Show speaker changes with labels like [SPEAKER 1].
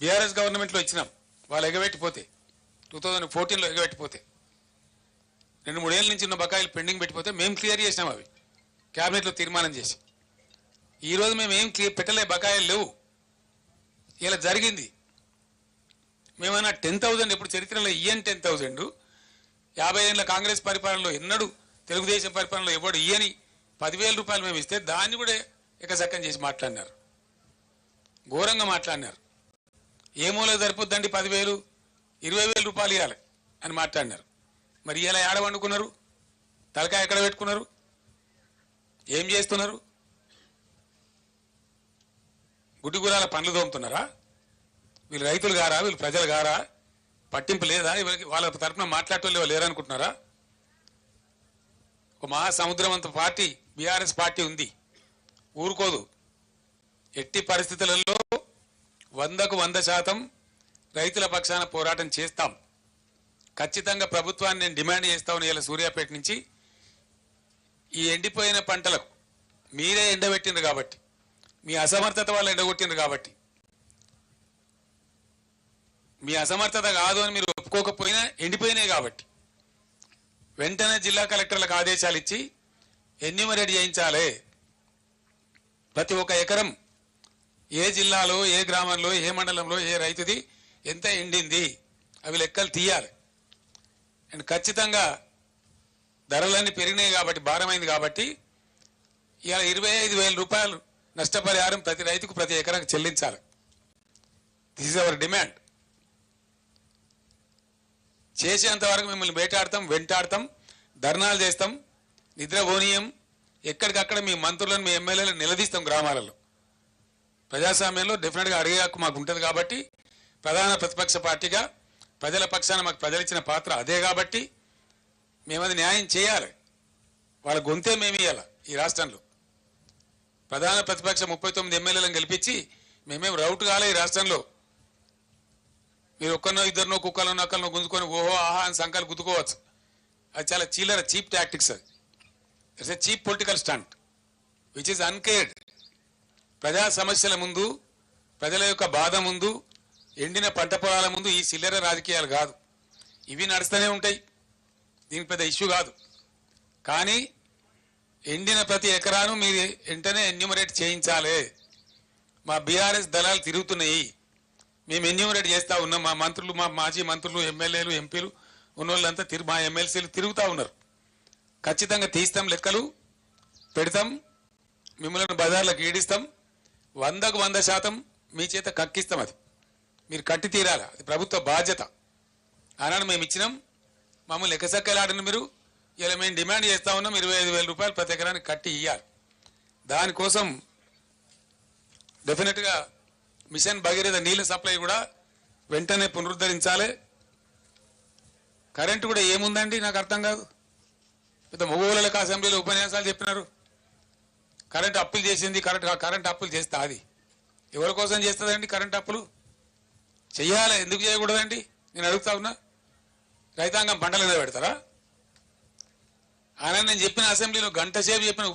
[SPEAKER 1] BRS గవర్నమెంట్లో ఇచ్చినాం. వాళ్ళు ఎగబెట్టిపోతే. టూ థౌజండ్ ఫోర్టీన్లో ఎగబెట్టిపోతే. రెండు మూడేళ్ళ నుంచి ఉన్న బకాయిలు పెండింగ్ పెట్టిపోతే మేము క్లియర్ చేసినాం అవి. క్యాబినెట్లో తీర్మానం చేసి. ఈరోజు మేము ఏం క్లియర్ పెట్టలే బకాయిలు లేవు. ఇలా జరిగింది. మేమన్నా టెన్ థౌజండ్ ఇప్పుడు చరిత్రలో ఇయ్యని టెన్ థౌజండ్ యాభై ఏళ్ళ కాంగ్రెస్ పరిపాలనలో ఎన్నడూ తెలుగుదేశం పరిపాలనలో ఎవడు ఇయ్యని పదివేల రూపాయలు మేము ఇస్తే దాన్ని కూడా ఎకసక్కం చేసి మాట్లాడినారు. ఘోరంగా మాట్లాడినారు. ఏ మూల సరిపోద్దండి పదివేలు? ఇరవై వేల రూపాయలు ఇవ్వాలి అని మాట్లాడినారు. మరి ఇలా ఏడ వండుకున్నారు? తలకాయ ఎక్కడ పెట్టుకున్నారు? ఏం చేస్తున్నారు? గుడ్డిగురాల పండ్లు తోముతున్నారా వీళ్ళు రైతులు గారా? వీళ్ళు ప్రజలు గారా? పట్టింపు లేదా? వీళ్ళకి వాళ్ళ తరఫున మాట్లాడటం లేరనుకుంటున్నారా? ఒక మహాసముద్రం అంత పార్టీ బీఆర్ఎస్ పార్టీ ఉంది. ఊరుకోదు. ఎట్టి పరిస్థితులలో వందకు వంద శాతం రైతుల పక్షాన పోరాటం చేస్తాం. ఖచ్చితంగా ప్రభుత్వాన్ని నేను డిమాండ్ చేస్తాను ఇలా సూర్యాపేట నుంచి. ఈ ఎండిపోయిన పంటలకు మీరే ఎండబెట్టిండ్రు కాబట్టి మీ అసమర్థత వాళ్ళు ఎండగొట్టిండ్రు కాబట్టి. మీ అసమర్థత కాదు అని మీరు ఒప్పుకోకపోయినా ఎండిపోయినాయి కాబట్టి. వెంటనే జిల్లా కలెక్టర్లకు ఆదేశాలు ఇచ్చి ఎన్యూమరేట్ చేయించాలి. ప్రతి ఒక్క ఎకరం ఏ జిల్లాలో ఏ గ్రామంలో ఏ మండలంలో ఏ రైతుది ఎంత ఎండింది? అవి లెక్కలు తీయాలి. అండ్ ఖచ్చితంగా ధరలన్నీ పెరిగినాయి కాబట్టి భారమైంది కాబట్టి ఇలా ఇరవై ఐదు వేల రూపాయలు నష్టపరిహారం ప్రతి రైతుకు ప్రతి ఎకరాకు చెల్లించాలి. దిస్ ఇస్ అవర్ డిమాండ్ చేసేంత వరకు మిమ్మల్ని వేటాడతాం వెంటాడతాం ధర్నాలు చేస్తాం నిద్ర పోనీయం ఎక్కడికక్కడ మీ మంత్రులను మీ ఎమ్మెల్యేలను నిలదీస్తాం గ్రామాలలో. ప్రజాస్వామ్యంలో డెఫినెట్గా అడిగే హక్కు మాకు ఉంటుంది కాబట్టి ప్రధాన ప్రతిపక్ష పార్టీగా ప్రజల పక్షాన మాకు ప్రజలు ఇచ్చిన పాత్ర అదే కాబట్టి మేము అది న్యాయం చేయాలి. వాళ్ళ గొంతే మేము ఇవ్వాలి ఈ రాష్ట్రంలో. ప్రధాన ప్రతిపక్ష ముప్పై తొమ్మిది ఎమ్మెల్యేలను గెలిపించి మేమేం రౌట్ కాలే ఈ రాష్ట్రంలో. మీరు ఒక్కనో ఇద్దరినో కుక్కలో నక్కలను గుంజుకొని ఓహో ఆహా అని సంకాలు గుద్దుకోవచ్చు. అది చాలా చీలర చీప్ టాక్టిక్స్ అది. It's a cheap political stunt which is uncared ప్రజా సమస్యల ముందు ప్రజల యొక్క బాధ ముందు ఎండిన పంట పొలాల ముందు ఈ చిల్లర రాజకీయాలు కాదు. ఇవి నడుస్తూనే ఉంటాయి. దీనికి పెద్ద ఇష్యూ కాదు. కానీ ఎండిన ప్రతి ఎకరాను మీరు వెంటనే ఎన్యూమరేట్ చేయించాలి. మా బీఆర్ఎస్ దళాలు తిరుగుతున్నాయి. మేము ఎన్యూమరేట్ చేస్తూ ఉన్నాం. మా మంత్రులు మా మాజీ మంత్రులు ఎమ్మెల్యేలు ఎంపీలు ఉన్నోళ్ళంతా తిరు మా ఎమ్మెల్సీలు తిరుగుతూ ఉన్నారు. ఖచ్చితంగా తీస్తాం లెక్కలు పెడతాం. మిమ్మల్ని బజార్లకు ఈడిస్తాం. వందకు వంద శాతం మీ చేత కక్కిస్తాం అది. మీరు కట్టి తీరాలి? అది ప్రభుత్వ బాధ్యత. ఆనాడు మేము ఇచ్చినాం. మమ్మల్ని ఎక్కసక్కలాడిన మీరు. ఇలా మేము డిమాండ్ చేస్తా ఉన్నాం. ఇరవై ఐదు వేల రూపాయలు ప్రతి ఎకరానికి కట్టి ఇవ్వాలి దానికోసం డెఫినెట్గా మిషన్ భగీరథ నీళ్ళ సప్లై కూడా వెంటనే పునరుద్ధరించాలి. కరెంటు కూడా ఏముందండి? నాకు అర్థం కాదు. పెద్ద మగోళ్ళకి అసెంబ్లీలో ఉపన్యాసాలు చెప్పినారు. కరెంట్ అప్పులు చేసింది కరెంట్ కరెంట్ అప్పులు చేస్తా అది. ఎవరి కోసం చేస్తుందండి కరెంట్ అప్పులు? చెయ్యాలి? ఎందుకు చేయకూడదండి? నేను అడుగుతా ఉన్నా. రైతాంగం పంటలు మీద పెడతారా? ఆయన నేను చెప్పిన అసెంబ్లీలో గంట సేపు చెప్పిన